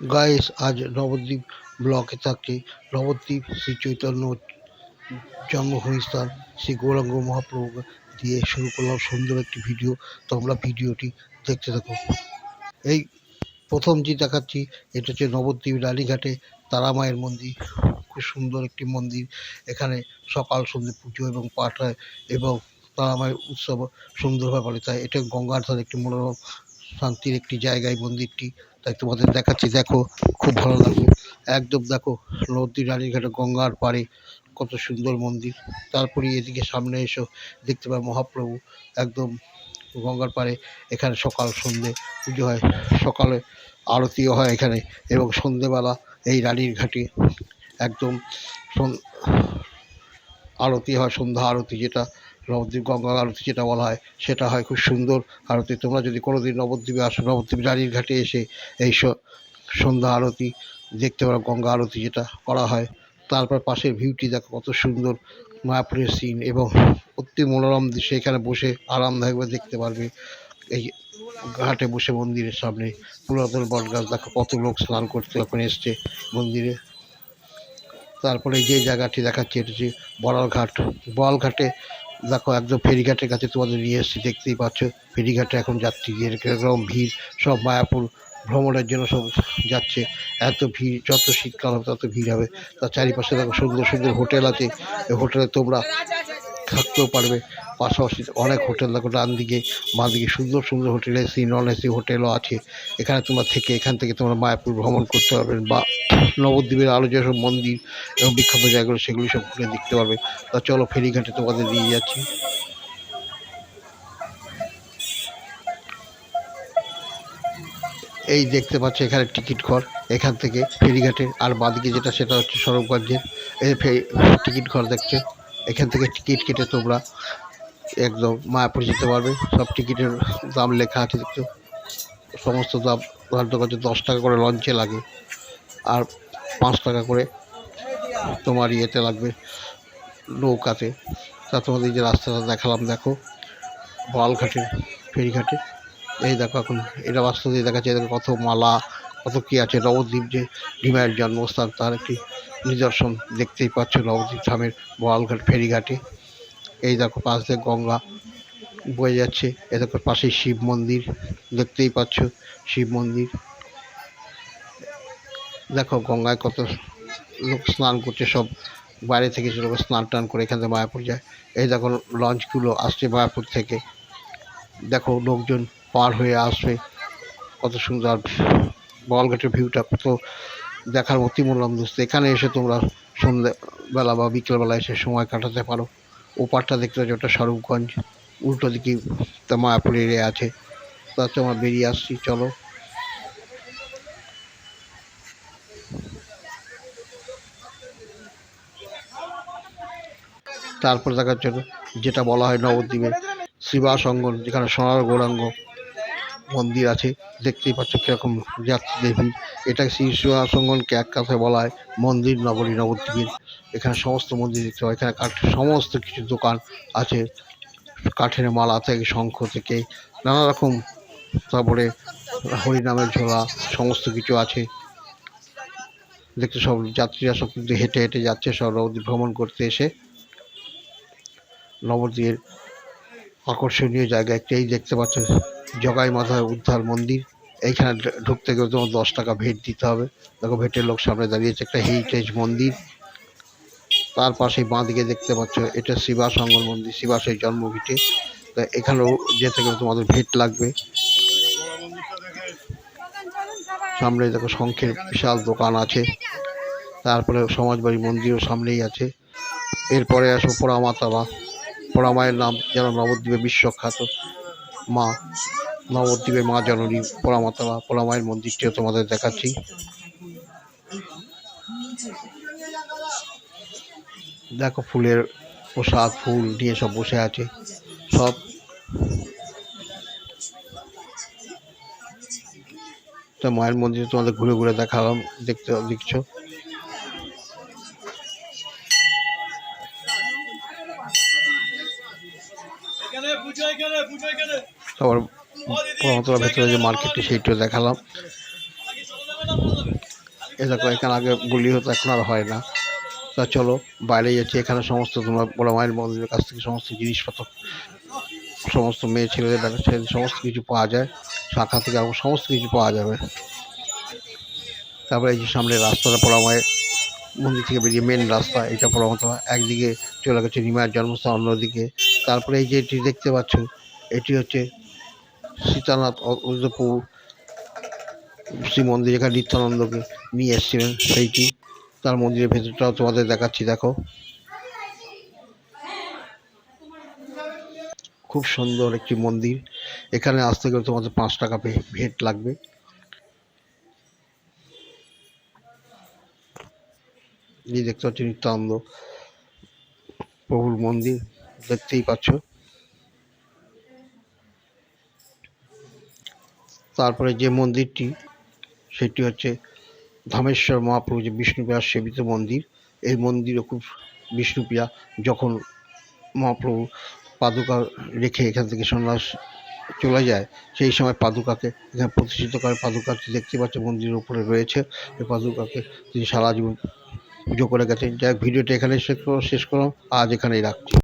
Guys আজ নবদ্বীপ ব্লকে থাকছে নবদ্বীপ শ্রী চৈতন্য জন্মভূমি শ্রী গৌরাঙ্গ মহাপ্রভু দিয়ে শুরু করলাম সুন্দর একটি ভিডিও। তোমরা ভিডিওটি দেখতে থাকো। এই প্রথম যে দেখাচ্ছি, এটা হচ্ছে নবদ্বীপ রানীঘাটে তারা মায়ের মন্দির। খুব সুন্দর একটি মন্দির। এখানে সকাল সন্ধ্যে পুজো এবং পাঠ হয় এবং তারা মায়ের উৎসব সুন্দরভাবে পালিত হয়। এটা গঙ্গার ধারে একটি মনোরম শান্তির একটি জায়গা এই মন্দিরটি। তাই তোমাদের দেখাচ্ছি, দেখো, খুব ভালো লাগবে একদম দেখো, নদী রানীঘাটে গঙ্গার পাড়ে কত সুন্দর মন্দির। তারপরে এদিকে সামনে এসো, দেখতে পাবে মহাপ্রভু একদম গঙ্গার পাড়ে। এখানে সকাল, সন্ধে, পুজো হয়, সকালে আরতিও হয় এখানে এবং সন্ধেবেলা এই রানীর ঘাটে একদম আরতি হয়, সন্ধ্যা আরতি যেটা নবদ্বীপ গঙ্গা আরতি যেটা বলা হয়, সেটা হয় খুব সুন্দর আরতি। তোমরা যদি কোনো দিন নবদ্বীপে আসো, নবদ্বীপ রানীর ঘাটে এসে এই সন্ধ্যা আরতি দেখতে পারো, গঙ্গা আরতি যেটা করা হয়। তারপর পাশের ভিউটি দেখো কত সুন্দর, মায়াপুরের সিন এবং অতি মনোরম দৃশ্য এখানে বসে আরামদায়কভাবে দেখতে পারবে। এই ঘাটে বসে মন্দিরের সামনে পুরাতন বটগাছ দেখো কত লোক স্নান করতে ওখানে এসছে মন্দিরে। তারপরে যে জায়গাটি দেখাচ্ছি, এটা হচ্ছে বড়ালঘাট বড়ালঘাটে দেখো একদম ফেরিঘাটের কাছে তোমাদের নিয়ে এসেছি, দেখতেই পাচ্ছ, ফেরিঘাটে এখন যাত্রীদের কীরকম ভিড়, সব মায়াপুর ভ্রমণের জন্য সব যাচ্ছে, এত ভিড়, যত শীতকাল হবে তত ভিড় হবে তার চারিপাশে দেখো সুন্দর সুন্দর হোটেল আছে, এই হোটেলে তোমরা থাকতেও পারবে, পাশাপাশি অনেক হোটেল, দেখো ডান দিকে, বাঁ দিকে সুন্দর সুন্দর হোটেল এসি নন এসি হোটেলও আছে, এখানে তোমরা থেকে, এখান থেকে তোমরা মায়াপুর ভ্রমণ করতে পারবে, বা নবদ্বীপের আরও যেসব মন্দির এবং বিখ্যাত জায়গাগুলো সেগুলি সব ঘুরে দেখতে পারবে। তা চলো ফেরিঘাটে তোমাদের নিয়ে যাচ্ছি। এই দেখতে পাচ্ছ এখানে টিকিট ঘর। এখান থেকে ফেরিঘাটে আর বাদিকে যেটা সেটা হচ্ছে সরবগঞ্জের এই টিকিট ঘর দেখছ? এখান থেকে টিকিট কেটে তোমরা একদম মায়াপুর যেতে পারবে। সব টিকিটের দাম লেখা আছে দেখছ। সমস্ত দাম পারছ দশ টাকা করে লঞ্চে লাগে। আর পাঁচ টাকা করে তোমার ইয়েতে লাগবে, নৌকাতে। তা তোমাদের যে রাস্তাটা দেখালাম, দেখো বলঘাটে ফেরিঘাটে এই দেখো এখন, এটা রাস্তা দিয়ে দেখাচ্ছে দেখো কত মালা, কত কী আছে, নবদ্বীপ যে ভীমায়ের জন্মস্থান, তার একটি নিদর্শন দেখতেই পাচ্ছ, নবদ্বীপ ধামের বোয়ালঘাট ফেরিঘাটে। এই দেখো, পাশ দিয়ে গঙ্গা বয়ে যাচ্ছে, এ দেখো, পাশেই শিব মন্দির, দেখতেই পাচ্ছ, শিব মন্দির। দেখো, গঙ্গায় কত লোক স্নান করছে, সব বাইরে থেকে সে লোক স্নান টান করে এখান থেকে মায়াপুর যায়। এই দেখো, লঞ্চগুলো আসছে মায়াপুর থেকে। দেখো, লোকজন পার হয়ে আসবে। কত সুন্দর বলঘাটের ভিউটা, কত দেখার অতি মূল্যম দৃশ্য। এখানে এসে তোমরা সন্ধ্যেবেলা বা বিকেলবেলা এসে সময় কাটাতে পারো। ওপারটা দেখতে পাচ্ছ ওটা স্বরূপগঞ্জ, উল্টো দিকে তা মায়াপুর এরিয়া আছে। তাতে আমরা বেরিয়ে আসছি, চলো। তারপর দেখার জন্য যেটা বলা হয় নবদ্বীপের শিবাস অঙ্গন যেখানে সোনার গৌরাঙ্গ মন্দির আছে, দেখতেই পাচ্ছ কীরকম যাত্রীদের ভিড় এটা শ্রী শিবাস অঙ্গনকে এক কথায় বলা হয় মন্দির নগরী নবদ্বীপের। এখানে সমস্ত মন্দির দেখতে পাওয়া এখানে কাঠ, সমস্ত কিছু দোকান আছে। কাঠের মালা থেকে, শঙ্খ থেকে, নানা রকম, তারপরে হরিনামের ঝোলা, সমস্ত কিছু আছে। দেখতে সব যাত্রীরা সব কিন্তু হেঁটে হেঁটে যাচ্ছে, সব নবদ্বীপ ভ্রমণ করতে এসে। নবদ্বীপের আকর্ষণীয় জায়গা একটাই দেখতে পাচ্ছ জগাই মাথার উদ্ধার মন্দির। এইখানে ঢুকতে গেলে তোমার দশ টাকা ভেট দিতে হবে। দেখো, ভেটের লোক সামনে দাঁড়িয়েছে, একটা হেরিটেজ মন্দির। তার পাশে বাঁ দিকে দেখতে পাচ্ছ, এটা শিবাস অঙ্গন মন্দির শিবাসের জন্মভিটে তা এখানেও যেতে গেলে তোমাদের ভেট লাগবে। সামনে দেখো শঙ্খের বিশাল দোকান আছে। তারপরে সমাজবাড়ি মন্দিরও সামনেই আছে। এরপরে আসো পোড়ামাতাবা। পোড়ামায়ের নাম যেন নবদ্বীপে বিশ্বখ্যাত মা, নবদ্বীপের মা জননী পোড়ামাতাবা পোড়ামায়ের মন্দিরটিও তোমাদের দেখাচ্ছি। দেখো ফুলের প্রসাদ, ফুল নিয়ে সব বসে আছে। সব তো মায়ের মন্দিরে তোমাদের ঘুরে ঘুরে দেখালাম, দেখতে দেখছ। তারপর পোড়ামাতার ভেতরে যে মার্কেটটি সেইটাও দেখালাম। এ দেখো এখানে আগে গুলি হতো এখন আর হয় না। তা চলো বাইরে যাচ্ছি। এখানে সমস্ত তোমরা বড় মায়ের মন্দিরের কাছ থেকে সমস্ত জিনিসপত্র সমস্ত মেয়ে ছেলেদের বেটা ছেলেদের সমস্ত কিছু পাওয়া যায়। শাখা থেকে আরম্ভ সমস্ত কিছু পাওয়া যাবে। তারপরে এই যে সামনে রাস্তাটা পোড়া মায়ের মন্দির থেকে বেরিয়ে মেন রাস্তা এটা পোড়া মতো একদিকে চলে গেছে নিমায়ের জন্মস্থান অন্যদিকে তারপরে এই যে এটি দেখতে পাচ্ছ, এটি হচ্ছে সীতানাথ উদয়পুর শ্রী মন্দির যেখানে নিত্যানন্দকে নিয়ে এসেছিলেন সেইটি। তার মন্দিরের ভেতরটাও তোমাদের দেখাচ্ছি, দেখো। খুব সুন্দর একটি মন্দির। এখানে আসতে গেলে তোমাদের পাঁচ টাকা ভেট লাগবে। দেখতে পাচ্ছি নিত্যানন্দ প্রভুর মন্দির। দেখতেই পাচ্ছ। তারপরে যে মন্দিরটি, সেটি হচ্ছে ধামেশ্বর মহাপ্রভু যে বিষ্ণুপ্রিয়ার সেবিত মন্দির। এই মন্দিরও খুব বিষ্ণুপ্রিয়া যখন মহাপ্রভু পাদুকা রেখে এখান থেকে সন্ন্যাস চলে যায়, সেই সময় পাদুকাকে এখানে প্রতিষ্ঠিত করে। পাদুকাটি দেখতে পাচ্ছ মন্দিরের উপরে রয়েছে। এই পাদুকাকে তিনি সারা জীবন পুজো করে গেছেন। যাই ভিডিওটা এখানে শেষ করো শেষ করলাম। আজ এখানেই রাখছি।